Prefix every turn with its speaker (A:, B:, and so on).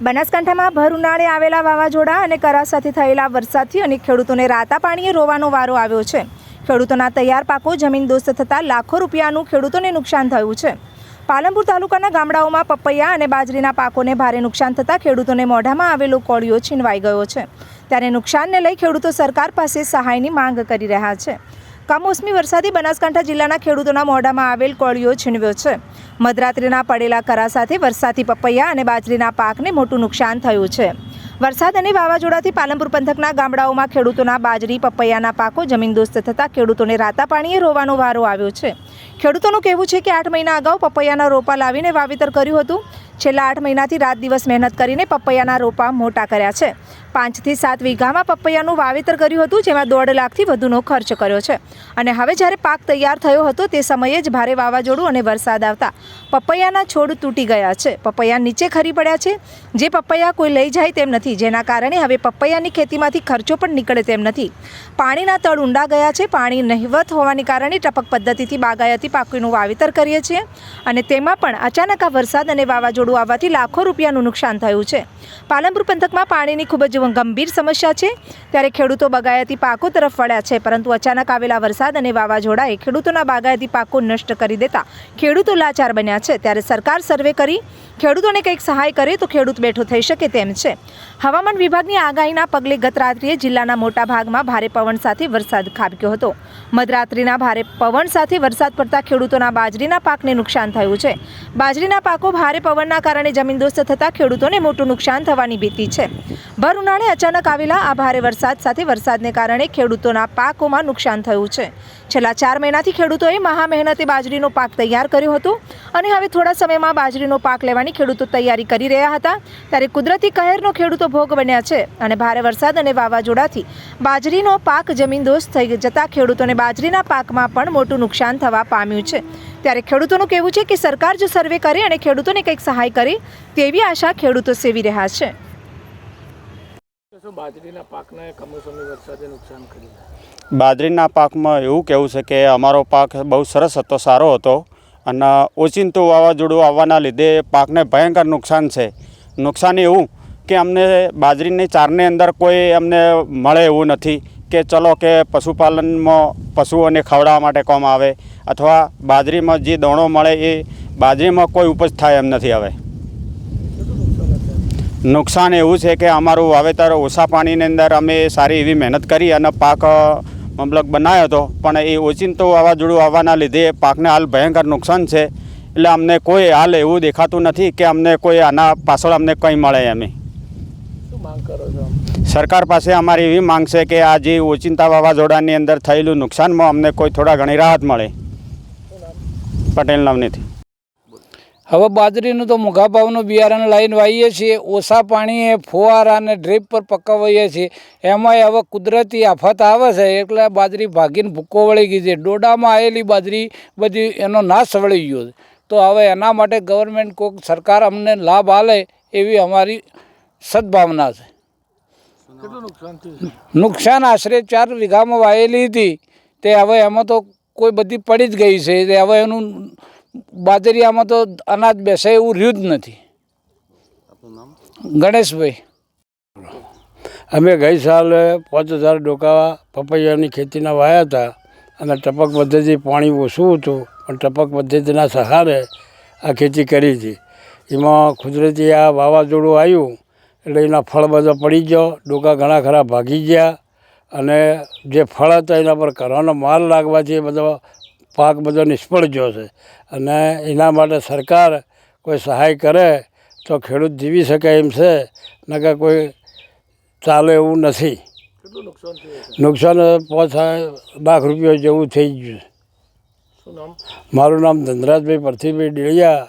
A: બનાસકાંઠામાં ભર ઉનાળે આવેલા વાવાઝોડા અને કરા સાથે થયેલા વરસાદથી અને ખેડૂતોને રાતા પાણીએ રોવાનો વારો આવ્યો છે. ખેડૂતોના તૈયાર પાકો જમીન દોસ્ત થતાં લાખો રૂપિયાનું ખેડૂતોને નુકસાન થયું છે. પાલનપુર તાલુકાના ગામડાઓમાં પપૈયા અને બાજરીના પાકોને ભારે નુકસાન થતાં ખેડૂતોને મોઢામાં આવેલો કોળિયો છીનવાઈ ગયો છે. ત્યારે નુકસાનને લઈ ખેડૂતો સરકાર પાસે સહાયની માંગ કરી રહ્યા છે. કમોસમી વરસાદી બનાસકાંઠા જિલ્લાના ખેડૂતોના મોઢામાં આવેલ કોળિયો છીનવ્યો છે. મધરાત્રિના પડેલા કરા સાથે વરસાદી પપૈયા અને બાજરીના પાકને મોટું નુકસાન થયું છે. વરસાદ અને વાવાઝોડાથી પાલનપુર પંથકના ગામડાઓમાં ખેડૂતોના બાજરી, પપૈયાના પાકો જમીનદોસ્ત થતાં ખેડૂતોને રાતા પાણીએ રોવાનો વારો આવ્યો છે. ખેડૂતોનું કહેવું છે કે આઠ મહિના અગાઉ પપૈયાના રોપા લાવીને વાવેતર કર્યું હતું. છેલ્લા આઠ મહિનાથી રાત દિવસ મહેનત કરીને પપૈયાના રોપા મોટા કર્યા છે. પાંચથી સાત વીઘામાં પપૈયાનું વાવેતર કર્યું હતું, જેમાં દોઢ લાખથી વધુનો ખર્ચ કર્યો છે. અને હવે જ્યારે પાક તૈયાર થયો હતો, તે સમયે જ ભારે વાવાઝોડું અને વરસાદ આવતા પપૈયાના છોડ તૂટી ગયા છે. પપૈયા નીચે ખરી પડ્યા છે. જે પપૈયા કોઈ લઈ જાય તેમ નથી. જેના કારણે હવે પપૈયાની ખેતીમાંથી ખર્ચો પણ નીકળે તેમ નથી. પાણીના તળ ઊંડા ગયા છે. પાણી નહિવત હોવાને કારણે ટપક પદ્ધતિથી બાગાયતી પાકીનું વાવેતર કરીએ છીએ. અને તેમાં પણ અચાનક આ વરસાદ અને વાવાઝોડું આવવાથી લાખો રૂપિયાનું નુકસાન થયું છે. પાલનપુર પંથકમાં પાણીની ખૂબ જ ગંભીર સમસ્યા છે. ત્યારે ખેડૂતો બાગાયતી પાકો તરફ વળ્યા છે, પરંતુ અચાનક આવેલા વરસાદ અને વાવાઝોડાએ ખેડૂતોના બાગાયતી પાકો નષ્ટ કરી દેતા ખેડૂતો લાચાર બન્યા છે. ત્યારે સરકાર સર્વે કરી ખેડૂતોને કંઈક સહાય કરે તો ખેડૂત બેઠો થઈ શકે તેમ છે. હવામાન વિભાગની આગાહીના પગલે ગત રાત્રિએ જિલ્લાના મોટા ભાગમાં ભારે પવન સાથે વરસાદ ખાબક્યો હતો. મધરાત્રિના ભારે પવન સાથે વરસાદ પડતા ખેડૂતોના બાજરીના પાકને નુકસાન થયું છે. બાજરીના પાકો ભારે પવનના કારણે જમીનદોસ્ત થતાં ખેડૂતોને મોટું નુકસાન થવાની ભીતિ છે. ભર ઉનાળે અચાનક આવેલા આ ભારે વરસાદ સાથે વરસાદને કારણે ખેડૂતોના પાકોમાં નુકસાન થયું છે. છેલ્લા ચાર મહિનાથી ખેડૂતોએ મહા મહેનતે બાજરીનો પાક તૈયાર કર્યો હતો અને હવે થોડા સમયમાં બાજરીનો પાક લેવાની ખેડૂતો તૈયારી કરી રહ્યા હતા. ત્યારે કુદરતી કહેરનો ખેડૂતો ભોગ બન્યા છે અને ભારે વરસાદ અને વાવાઝોડાથી બાજરીનો પાક જમીનદોસ્ત થઈ જતા ખેડૂતોને બાજરીના પાકમાં પણ મોટું નુકસાન થવા પામ્યું છે. ત્યારે ખેડૂતોનું કહેવું છે કે સરકાર જો સર્વે કરે અને ખેડૂતોને કંઈક સહાય કરે તેવી આશા ખેડૂતો સેવી રહ્યા છે.
B: બાજરીના
C: પાકમાં એવું કહેવું છે કે અમારો પાક બહુ સરસ હતો, સારો હતો અને ઓચિંતું વાવાઝોડું આવવાના લીધે પાકને ભયંકર નુકસાન છે. નુકસાન એવું કે અમને બાજરીની ચારની અંદર કોઈ અમને મળે એવું નથી કે ચલો કે પશુપાલનમાં પશુઓને ખવડાવવા માટે કોમ આવે અથવા બાજરીમાં જે દાણો મળે એ બાજરીમાં કોઈ ઉપજ થાય એમ નથી હવે. નુકસાન એવું છે કે અમારું વાવેતર ઓછા પાણીની અંદર અમે સારી એવી મહેનત કરી અને પાક મબલક બનાવ્યો હતો. પણ એ ઓચિંતો વાવાઝોડું આવવાના લીધે પાકને હાલ ભયંકર નુકસાન છે. એટલે અમને કોઈ હાલ એવું દેખાતું નથી કે અમને કોઈ આના પાછળ અમને કંઈ મળે એમ.
B: આમ?
C: સરકાર પાસે અમારી એવી માંગ છે કે આ જે ઓચિંતા વાવાઝોડાની અંદર થયેલું નુકસાનમાં અમને કોઈ થોડા ઘણી રાહત મળે. પટેલ નવનીથી
D: હવે બાજરીનું તો મોઘા ભાવનું બિયારણ લાઈન વાવીએ છીએ ઓછા પાણીએ ફુવારા અને ડ્રીપ પર પકવીએ છીએ. એમાંય હવે કુદરતી આફત આવે છે એટલે બાજરી ભાગીને ભૂકો વળી ગઈ છે. ડોડામાં આવેલી બાજરી બધી એનો નાશ વળી ગયો છે. તો હવે એના માટે ગવર્મેન્ટ કોઈક સરકાર અમને લાભ આલે એવી અમારી સદભાવના છે.
B: નુકસાન
D: નુકસાન આશરે ચાર વીઘામાં વાયેલી હતી. તે હવે એમાં તો કોઈ બધી પડી જ ગઈ છે. તે હવે એનું બાજરીયામાં તો અનાજ બેસે એવું રહ્યું જ નથી. ગણેશભાઈ.
E: અમે ગઈ સાલે પાંચ હજાર ડોકા પપૈયાની ખેતીના વાયા હતા અને ટપક પદ્ધતિ પાણી ઓછું હતું પણ ટપક પદ્ધતિના સહારે આ ખેતી કરી હતી. એમાં કુદરતી આ વાવાઝોડું આવ્યું એટલે એના ફળ બધા પડી ગયો ડોકા ઘણા ખરા ભાગી ગયા અને જે ફળ હતા એના પર કરવાનો માલ લાગવાથી એ બધો પાક બધો નિષ્ફળ ગયો છે. અને એના માટે સરકાર કોઈ સહાય કરે તો ખેડૂત જીવી શકે એમ છે નકર કોઈ ચાલે એવું નથી.
B: નુકસાન
E: પાંચ લાખ રૂપિયા જેવું થઈ ગયું મારું નામ ધનરાજભાઈ પરથીભાઈ ડેડિયા